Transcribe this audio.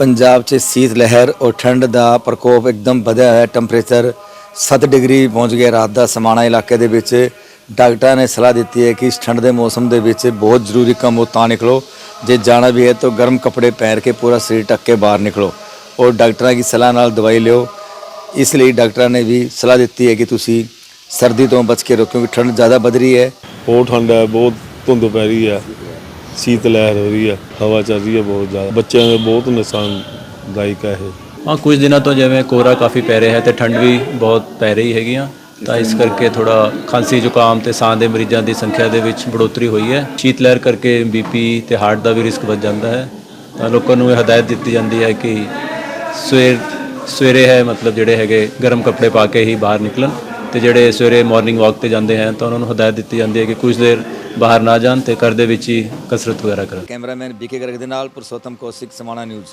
ਪੰਜਾਬ 'ਚ ਸੀਤ ਲਹਿਰ ਔਰ ਠੰਡ ਦਾ ਪ੍ਰਕੋਪ ਇੱਕਦਮ ਵਧਿਆ ਹੋਇਆ ਟੈਂਪਰੇਚਰ 7 ਡਿਗਰੀ ਪਹੁੰਚ ਗਿਆ। ਰਾਤ ਦਾ ਸਮਾਣਾ ਇਲਾਕੇ ਦੇ ਵਿੱਚ ਡਾਕਟਰਾਂ ਨੇ ਸਲਾਹ ਦਿੱਤੀ ਹੈ ਕਿ ਇਸ ਠੰਡ ਦੇ ਮੌਸਮ ਦੇ ਵਿੱਚ ਬਹੁਤ ਜ਼ਰੂਰੀ ਕੰਮ ਹੋ ਤਾਂ ਨਿਕਲੋ। ਜੇ ਜਾਣਾ ਵੀ ਹੈ ਤਾਂ ਗਰਮ ਕੱਪੜੇ ਪਹਿਨ ਕੇ ਪੂਰਾ ਸਰੀਰ ਢੱਕ ਕੇ ਬਾਹਰ ਨਿਕਲੋ ਔਰ ਡਾਕਟਰਾਂ ਦੀ ਸਲਾਹ ਨਾਲ ਦਵਾਈ ਲਿਓ। ਇਸ ਲਈ ਡਾਕਟਰਾਂ ਨੇ ਵੀ ਸਲਾਹ ਦਿੱਤੀ ਹੈ ਕਿ ਤੁਸੀਂ ਸਰਦੀ ਤੋਂ ਬਚ ਕੇ ਰਹੋ ਕਿਉਂਕਿ ਠੰਡ ਜ਼ਿਆਦਾ ਵੱਧ ਰਹੀ ਹੈ। ਬਹੁਤ ਠੰਡ ਹੈ, ਬਹੁਤ ਧੁੰਦ ਪੈ ਰਹੀ ਹੈ। ਸੀਤ ਲਹਿਰ ਹੋ ਰਹੀ ਹੈ, ਹਵਾ ਚੱਲ ਰਹੀ ਹੈ ਬਹੁਤ ਜ਼ਿਆਦਾ। ਬੱਚਿਆਂ ਦੇ ਬਹੁਤ ਨੁਕਸਾਨਦਾਇਕ ਹੈ ਇਹ। ਹਾਂ, ਕੁਝ ਦਿਨਾਂ ਤੋਂ ਜਿਵੇਂ ਕੋਹਰਾ ਕਾਫੀ ਪੈ ਰਿਹਾ ਹੈ ਤੇ ਠੰਡ ਵੀ ਬਹੁਤ ਪੈ ਰਹੀ ਹੈਗੀ ਆ। ਤਾਂ ਇਸ ਕਰਕੇ ਥੋੜਾ ਖਾਂਸੀ ਜ਼ੁਕਾਮ ਤੇ ਸਾਹ ਦੇ ਮਰੀਜ਼ਾਂ ਦੀ ਸੰਖਿਆ ਦੇ ਵਿੱਚ ਬੜੋਤਰੀ ਹੋਈ ਹੈ। ਸ਼ੀਤ ਲਹਿਰ ਕਰਕੇ ਬੀਪੀ ਤੇ ਹਾਰਟ ਦਾ ਵੀ ਰਿਸਕ ਵੱਧ ਜਾਂਦਾ ਹੈ। ਤਾਂ ਲੋਕਾਂ ਨੂੰ ਇਹ ਹਦਾਇਤ ਦਿੱਤੀ ਜਾਂਦੀ ਹੈ ਕਿ ਸਵੇਰ ਸਵੇਰੇ ਹੈ, ਮਤਲਬ ਜਿਹੜੇ ਹੈਗੇ ਗਰਮ ਕੱਪੜੇ ਪਾ ਕੇ ਹੀ ਬਾਹਰ ਨਿਕਲਣ ਤੇ ਜਿਹੜੇ ਸਵੇਰੇ ਮਾਰਨਿੰਗ ਵਾਕ ਤੇ ਜਾਂਦੇ ਹਨ ਤਾਂ ਉਹਨਾਂ ਨੂੰ ਹਦਾਇਤ ਦਿੱਤੀ ਜਾਂਦੀ ਹੈ ਕਿ ਕੁਝ ਦੇਰ ਬਾਹਰ ਨਾ ਜਾਣ ਤੇ ਘਰ ਦੇ ਵਿੱਚ ਹੀ ਕਸਰਤ ਵਗੈਰਾ ਕਰਨ। ਕੈਮਰਾਮੈਨ ਬੀਕੇ ਗਰਗ ਦੇ ਨਾਲ ਪੁਰਸ਼ੋਤਮ ਕੌਸ਼ਿਕ ਸਮਾਣਾ ਨਿਊਜ਼।